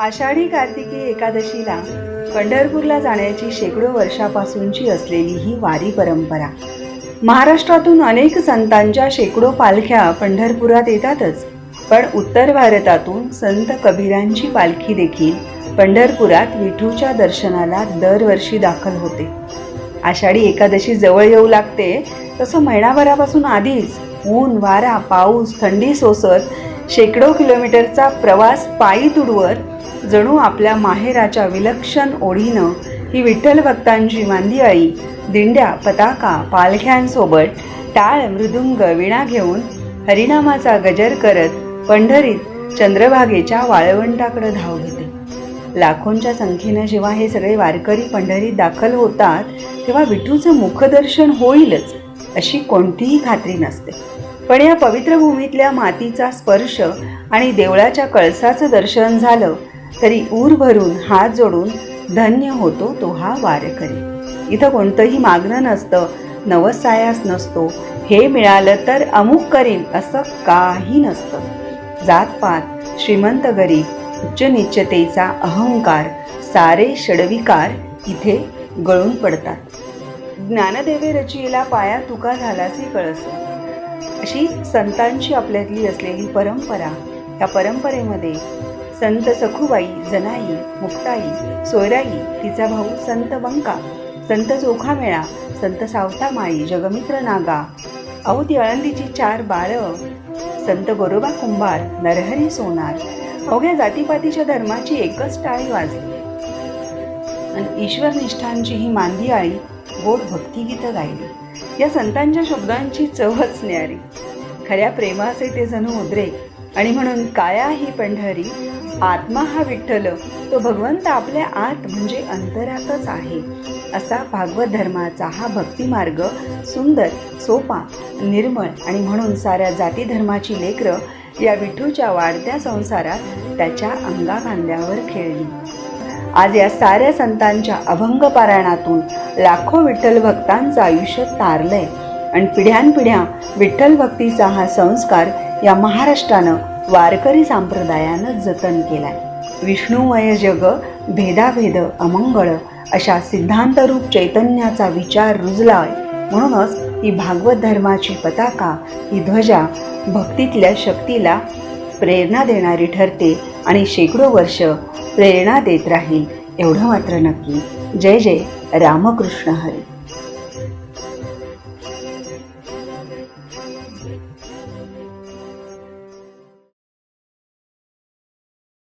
आषाढी कार्तिकी एकादशीला पंढरपूरला जाण्याची शेकडो वर्षापासूनची असलेली ही वारी परंपरा. महाराष्ट्रातून अनेक संतांच्या शेकडो पालख्या पंढरपुरात येतातच पण उत्तर भारतातून संत कबीरांची पालखी देखील पंढरपुरात विठूच्या दर्शनाला दरवर्षी दाखल होते. आषाढी एकादशी जवळ येऊ लागते तसं महिनाभरापासून आधीच ऊन वारा पाऊस थंडी सोसत शेकडो किलोमीटरचा प्रवास पायी तुडवत जणू आपल्या माहेराच्या विलक्षण ओढीनं ही विठ्ठल भक्तांची मांदियाळी दिंड्या पताका पालख्यांसोबत टाळ मृदुंग विणा घेऊन हरिनामाचा गजर करत पंढरीत चंद्रभागेच्या वाळवंटाकडे धाव घेते. लाखोंच्या संख्येनं जेव्हा हे सगळे वारकरी पंढरीत दाखल होतात तेव्हा विठूचं मुखदर्शन होईलच अशी कोणतीही खात्री नसते. पण या पवित्र भूमीतल्या मातीचा स्पर्श आणि देवळाच्या कळसाचं दर्शन झालं तरी ऊर भरून हात जोडून धन्य होतो तो हा वारकरी. इथं कोणतंही मागणं नसतं नवसायास नसतो. हे मिळालं तर अमुक करीन असं काही नसतं. जातपात श्रीमंत गरीब उच्च निश्चतेचा अहंकार सारे षडविकार इथे गळून पडतात. ज्ञानदेवे रचियेला पाया तुका झालासी कळस. अशी संतांची आपल्यातली असलेली परंपरा या परंपरेमध्ये संत सखुबाई जनाई मुक्ताई सोयराई तिचा भाऊ संत बंका संत चोखामेळा संत सावतामाई जगमित्र नागा औदी आळंदीची चार बाळं संत गोरोबा कुंभार नरहरी सोनार अवघ्या जातीपातीच्या धर्माची एकच टाळी वाजली. आणि ईश्वर निष्ठांची ही मांदी आळी गोड भक्तिगीतं गायली. या संतांच्या शब्दांची चवच न्यारी. खऱ्या प्रेमाचे ते जणू उद्रेक आणि म्हणून काया ही पंढरी आत्मा हा विठ्ठल. तो भगवंत आपल्या आत म्हणजे अंतरातच आहे. असा भागवत धर्माचा हा भक्तिमार्ग सुंदर सोपा निर्मळ आणि म्हणून साऱ्या जाती धर्माची लेकरं या विठूच्या वाढत्या संसारात त्याच्या अंगाखांद्यावर खेळली. आज या साऱ्या संतांच्या अभंग पारायणातून लाखो विठ्ठल भक्तांचं आयुष्य तारलंय. आणि पिढ्यानपिढ्या विठ्ठल भक्तीचा हा संस्कार या महाराष्ट्रानं वारकरी संप्रदायानं जतन केलाय. विष्णुमय जग भेदाभेद अमंगळ अशा सिद्धांतरूप चैतन्याचा विचार रुजलाय. म्हणूनच ही भागवत धर्माची पताका ही ध्वजा भक्तीतल्या शक्तीला प्रेरणा देणारी ठरते आणि शेकडो वर्ष प्रेरणा देत राहील एवढं मात्र नक्की. जय जय रामकृष्ण हरी.